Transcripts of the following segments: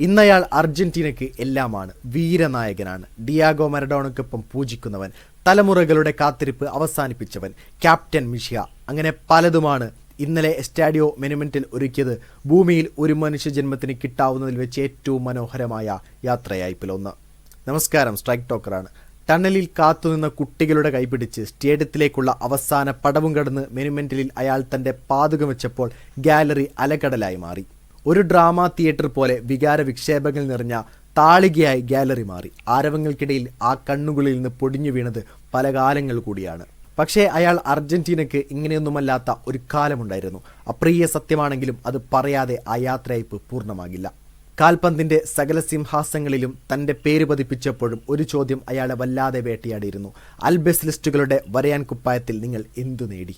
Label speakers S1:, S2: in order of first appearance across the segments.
S1: ഇന്നയാൾ അർജന്റീനയ്ക്ക് എല്ലാമാണ്. വീരനായകനാണ്. ഡിയാഗോ മരഡോണയ്ക്കൊപ്പം പൂജിക്കുന്നവൻ. തലമുറകളുടെ കാത്തിരിപ്പ് അവസാനിപ്പിച്ചവൻ. ക്യാപ്റ്റൻ മിഷ്യ. അങ്ങനെ പലതുമാണ് ഇന്നലെ എസ്റ്റാഡിയോ മെനുമെന്റിൽ ഒരുക്കിയത്. ഭൂമിയിൽ ഒരു മനുഷ്യജന്മത്തിന് കിട്ടാവുന്നതിൽ വെച്ച് ഏറ്റവും മനോഹരമായ യാത്രയയപ്പിലൊന്ന് നമസ്കാരം. സ്ട്രൈക്ക് ടോക്കറാണ്. ടണലിൽ കാത്തുനിന്ന കുട്ടികളുടെ കൈപിടിച്ച് സ്റ്റേഡിയത്തിലേക്കുള്ള അവസാന പടവും കടന്ന് മെനുമെന്റലിൽ അയാൾ തന്റെ പാതുകം വെച്ചപ്പോൾ ഗാലറി അലകടലായി മാറി. ഒരു ഡ്രാമ തിയേറ്റർ പോലെ വികാര വിക്ഷേപങ്ങൾ നിറഞ്ഞ താളികയായി ഗാലറി മാറി. ആരവങ്ങൾക്കിടയിൽ ആ കണ്ണുകളിൽ നിന്ന് പൊടിഞ്ഞു വീണത് പല കാലങ്ങൾ കൂടിയാണ്. പക്ഷേ അയാൾ അർജന്റീനയ്ക്ക് ഇങ്ങനെയൊന്നുമല്ലാത്ത ഒരു കാലമുണ്ടായിരുന്നു. അപ്രിയ സത്യമാണെങ്കിലും അത് പറയാതെ ആ യാത്രയയപ്പ് പൂർണമാകില്ല. കാൽപന്തിന്റെ സകല സിംഹാസങ്ങളിലും തന്റെ പേര് പതിപ്പിച്ചപ്പോഴും ഒരു ചോദ്യം അയാളെ വല്ലാതെ വേട്ടയാടിയിരുന്നു. അൽബെസ് ലിസ്റ്റുകളുടെ വരയാൻ കുപ്പായത്തിൽ നിങ്ങൾ എന്തു നേടി?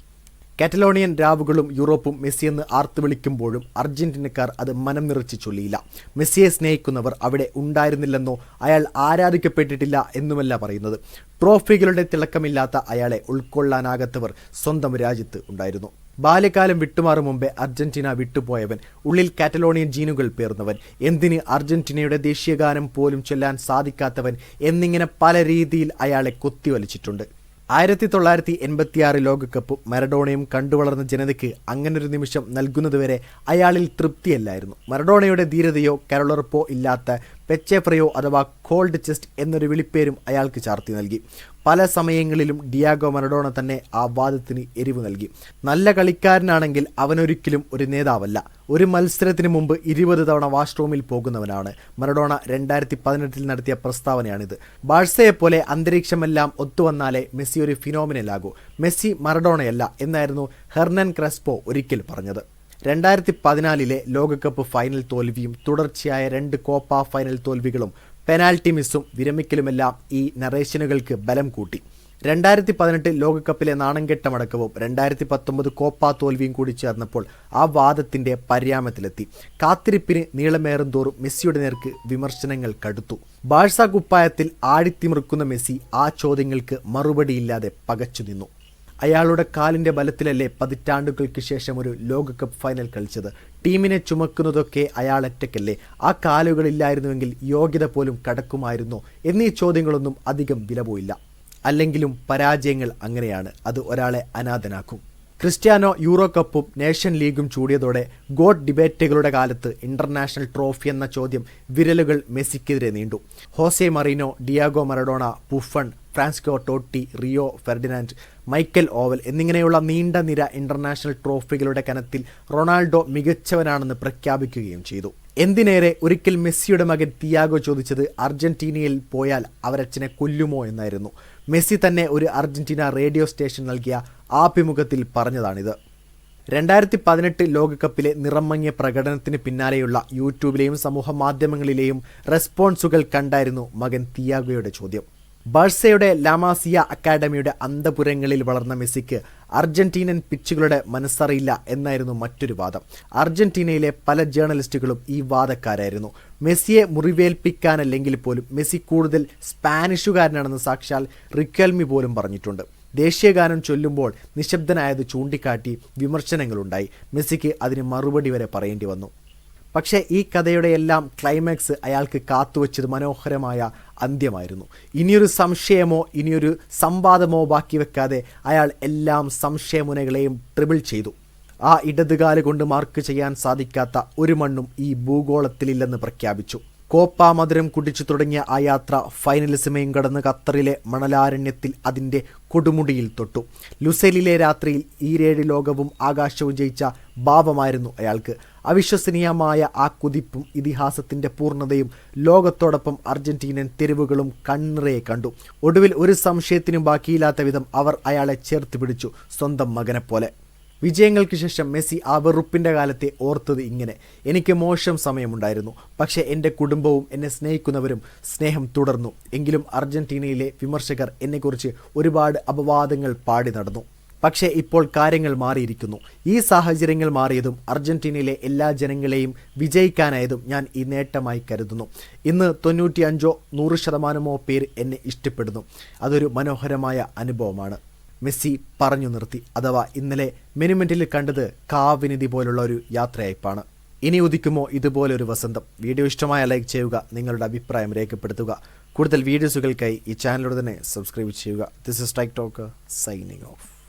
S1: കാറ്റലോണിയൻ രാവുകളും യൂറോപ്പും മെസ്സിയെന്ന് ആർത്തു വിളിക്കുമ്പോഴും അർജന്റീനക്കാർ അത് മനം നിറച്ച് ചൊല്ലിയില്ല. മെസ്സിയെ സ്നേഹിക്കുന്നവർ അവിടെ ഉണ്ടായിരുന്നില്ലെന്നോ അയാൾ ആരാധിക്കപ്പെട്ടിട്ടില്ല എന്നുമല്ല പറയുന്നത്. ട്രോഫികളുടെ തിളക്കമില്ലാത്ത അയാളെ ഉൾക്കൊള്ളാനാകാത്തവർ സ്വന്തം രാജ്യത്ത് ഉണ്ടായിരുന്നു. ബാല്യകാലം വിട്ടുമാറും മുമ്പേ അർജന്റീന വിട്ടുപോയവൻ ഉള്ളിൽ കാറ്റലോണിയൻ ജീനുകൾ പേർന്നവൻ എന്തിന് അർജന്റീനയുടെ ദേശീയഗാനം പോലും ചൊല്ലാൻ സാധിക്കാത്തവൻ എന്നിങ്ങനെ പല രീതിയിൽ അയാളെ കൊത്തിവലിച്ചിട്ടുണ്ട്. ആയിരത്തി തൊള്ളായിരത്തി എൺപത്തിയാറ് ലോകകപ്പ് മരഡോണയും കണ്ടുവളർന്ന ജനതയ്ക്ക് അങ്ങനൊരു നിമിഷം നൽകുന്നതുവരെ അയാളിൽ തൃപ്തിയല്ലായിരുന്നു. മരഡോണയുടെ ധീരതയോ കരളുറപ്പോ ഇല്ലാത്ത പെച്ചേഫ്രയോ അഥവാ കോൾഡ് ചെസ്റ്റ് എന്നൊരു വിളിപ്പേരും അയാൾക്ക് ചാർത്തി നൽകി. പല സമയങ്ങളിലും ഡിയാഗോ മരഡോണ തന്നെ ആ വാദത്തിന് എരിവ് നൽകി. നല്ല കളിക്കാരനാണെങ്കിൽ അവനൊരിക്കലും ഒരു നേതാവല്ല. ഒരു മത്സരത്തിന് മുമ്പ് ഇരുപത് തവണ വാഷ്റൂമിൽ പോകുന്നവനാണ്. മരഡോണ രണ്ടായിരത്തി പതിനെട്ടിൽ നടത്തിയ പ്രസ്താവനയാണിത്. ബാഴ്സയെപ്പോലെ അന്തരീക്ഷമെല്ലാം ഒത്തുവന്നാലേ മെസ്സി ഒരു ഫിനോമിനലാകൂ. മെസ്സി മറഡോണയല്ല എന്നായിരുന്നു ഹെർണൻ ക്രെസ്പോ ഒരിക്കൽ പറഞ്ഞത്. രണ്ടായിരത്തി പതിനാലിലെ ലോകകപ്പ് ഫൈനൽ തോൽവിയും തുടർച്ചയായ രണ്ട് കോപ്പ ഫൈനൽ തോൽവികളും പെനാൽറ്റി മിസ്സും വിരമിക്കലുമെല്ലാം ഈ നറേഷനുകൾക്ക് ബലം കൂട്ടി. രണ്ടായിരത്തി പതിനെട്ട് ലോകകപ്പിലെ നാണംകെട്ടമടക്കവും രണ്ടായിരത്തി പത്തൊമ്പത് കോപ്പ തോൽവിയും കൂടി ചേർന്നപ്പോൾ ആ വാദത്തിന്റെ പര്യാമത്തിലെത്തി കാത്തിരിപ്പിന് നീളമേറും തോറും മെസ്സിയുടെ നേർക്ക് വിമർശനങ്ങൾ കടുത്തു. ബാഴ്സ കുപ്പായത്തിൽ ആഴിത്തിമിറുക്കുന്ന മെസ്സി ആ ചോദ്യങ്ങൾക്ക് മറുപടിയില്ലാതെ പകച്ചു നിന്നു അയാളുടെ കാലിന്റെ ബലത്തിലല്ലേ പതിറ്റാണ്ടുകൾക്ക് ശേഷം ഒരു ലോകകപ്പ് ഫൈനൽ കളിച്ചത്. ടീമിനെ ചുമക്കുന്നതൊക്കെ അയാൾ ഒറ്റയ്ക്കല്ലേ. ആ കാലുകളില്ലായിരുന്നുവെങ്കിൽ യോഗ്യത പോലും കടക്കുമായിരുന്നു. എന്നീ ചോദ്യങ്ങളൊന്നും അധികം വിലപോയില്ല അല്ലെങ്കിലും പരാജയങ്ങൾ അങ്ങനെയാണ്. അത് ഒരാളെ അനാഥനാക്കും. ക്രിസ്ത്യാനോ യൂറോ കപ്പും നേഷൻ ലീഗും ചൂടിയതോടെ ഗോഡ് ഡിബേറ്റുകളുടെ കാലത്ത് ഇന്റർനാഷണൽ ട്രോഫി എന്ന ചോദ്യം വിരലുകൾ മെസ്സിക്കെതിരെ നീണ്ടു. Jose Mourinho Diego Maradona Buffon Francesco Totti Rio Ferdinand Michael Owen എന്നിങ്ങനെയുള്ള നീണ്ട നിര ഇന്റർനാഷണൽ ട്രോഫികളുടെ കനത്തിൽ റൊണാൾഡോ മികച്ചവനാണെന്ന് പ്രഖ്യാപിക്കുകയും ചെയ്തു. എന്തിനേറെ ഒരിക്കൽ മെസ്സിയുടെ മകൻ തിയാഗോ ചോദിച്ചത് അർജന്റീനയിൽ പോയാൽ അവരച്ഛനെ കൊല്ലുമോ എന്നായിരുന്നു. മെസ്സി തന്നെ ഒരു അർജന്റീന റേഡിയോ സ്റ്റേഷൻ നൽകിയ ആഭിമുഖത്തിൽ പറഞ്ഞതാണിത്. രണ്ടായിരത്തി പതിനെട്ട് ലോകകപ്പിലെ നിറമങ്ങിയ പ്രകടനത്തിന് പിന്നാലെയുള്ള യൂട്യൂബിലെയും സമൂഹ മാധ്യമങ്ങളിലെയും റെസ്പോൺസുകൾ കണ്ടായിരുന്നു മകൻ തിയാഗോയുടെ ചോദ്യം. ബർസയുടെ ലാമാസിയ അക്കാഡമിയുടെ അന്തപുരങ്ങളിൽ വളർന്ന മെസ്സിക്ക് അർജന്റീനൻ പിച്ചുകളുടെ മനസ്സറിയില്ല എന്നായിരുന്നു മറ്റൊരു വാദം. അർജന്റീനയിലെ പല ജേർണലിസ്റ്റുകളും ഈ വാദക്കാരായിരുന്നു. മെസ്സിയെ മുറിവേൽപ്പിക്കാനല്ലെങ്കിൽ പോലും മെസ്സി കൂടുതൽ സ്പാനിഷുകാരനാണെന്ന് സാക്ഷാൽ റിക്കൽമി പോലും പറഞ്ഞിട്ടുണ്ട്. ദേശീയഗാനം ചൊല്ലുമ്പോൾ നിശബ്ദനായത് ചൂണ്ടിക്കാട്ടി വിമർശനങ്ങളുണ്ടായി. മെസ്സിക്ക് അതിന് മറുപടി വരെ പറയേണ്ടി വന്നു. പക്ഷേ ഈ കഥയുടെ എല്ലാം ക്ലൈമാക്സ് അയാൾക്ക് കാത്തുവച്ചത് മനോഹരമായ അന്ത്യമായിരുന്നു. ഇനിയൊരു സംശയമോ ഇനിയൊരു സംവാദമോ ബാക്കി വെക്കാതെ അയാൾ എല്ലാം സംശയമുനകളെയും ട്രിബിൾ ചെയ്തു. ആ ഇടതുകാൽ കൊണ്ട് മാർക്ക് ചെയ്യാൻ സാധിക്കാത്ത ഒരു മണ്ണും ഈ ഭൂഗോളത്തിലില്ലെന്ന് പ്രഖ്യാപിച്ചു. കോപ്പ മധുരം കുടിച്ചു തുടങ്ങിയ ആ യാത്ര ഫൈനലിസമയും കടന്ന് ഖത്തറിലെ മണലാരണ്യത്തിൽ അതിന്റെ കൊടുമുടിയിൽ തൊട്ടു. ലുസേലിലെ രാത്രിയിൽ ഈരേഴ് ലോകവും ആകാശവും ജയിച്ച ഭാവമായിരുന്നു അയാൾക്ക്. അവിശ്വസനീയമായ ആ കുതിപ്പും ഇതിഹാസത്തിന്റെ പൂർണതയും ലോകത്തോടൊപ്പം അർജന്റീനൻ തെരുവുകളും കണ്ണിറയെ കണ്ടു. ഒടുവിൽ ഒരു സംശയത്തിനും ബാക്കിയില്ലാത്ത വിധം അവർ അയാളെ ചേർത്ത് പിടിച്ചു സ്വന്തം മകനെപ്പോലെ. വിജയങ്ങൾക്ക് ശേഷം മെസ്സി ആ വെറുപ്പിന്റെ കാലത്തെ ഓർത്തത് ഇങ്ങനെ. എനിക്ക് മോശം സമയമുണ്ടായിരുന്നു. പക്ഷേ എന്റെ കുടുംബവും എന്നെ സ്നേഹിക്കുന്നവരും സ്നേഹം തുടർന്നു. എങ്കിലും അർജന്റീനയിലെ വിമർശകർ എന്നെക്കുറിച്ച് ഒരുപാട് അപവാദങ്ങൾ പാടി നടന്നു. പക്ഷേ ഇപ്പോൾ കാര്യങ്ങൾ മാറിയിരിക്കുന്നു. ഈ സാഹചര്യങ്ങൾ മാറിയതും അർജന്റീനയിലെ എല്ലാ ജനങ്ങളെയും വിജയിക്കാനായതും ഞാൻ ഈ നേട്ടമായി കരുതുന്നു. ഇന്ന് തൊണ്ണൂറ്റി അഞ്ചോ നൂറ് ശതമാനമോ പേര് എന്നെ ഇഷ്ടപ്പെടുന്നു. അതൊരു മനോഹരമായ അനുഭവമാണ്. മെസ്സി പറഞ്ഞു നിർത്തി. അഥവാ ഇന്നലെ മെനുമെന്റിൽ കണ്ടത് കാവിനിധി പോലുള്ള ഒരു യാത്രയയപ്പാണ്. ഇനി ഉദിക്കുമോ ഇതുപോലൊരു വസന്തം? വീഡിയോ ഇഷ്ടമായ ലൈക്ക് ചെയ്യുക നിങ്ങളുടെ അഭിപ്രായം രേഖപ്പെടുത്തുക. കൂടുതൽ വീഡിയോസുകൾക്കായി ഈ ചാനലോട് തന്നെ സബ്സ്ക്രൈബ് ചെയ്യുക. This is strike talk signing off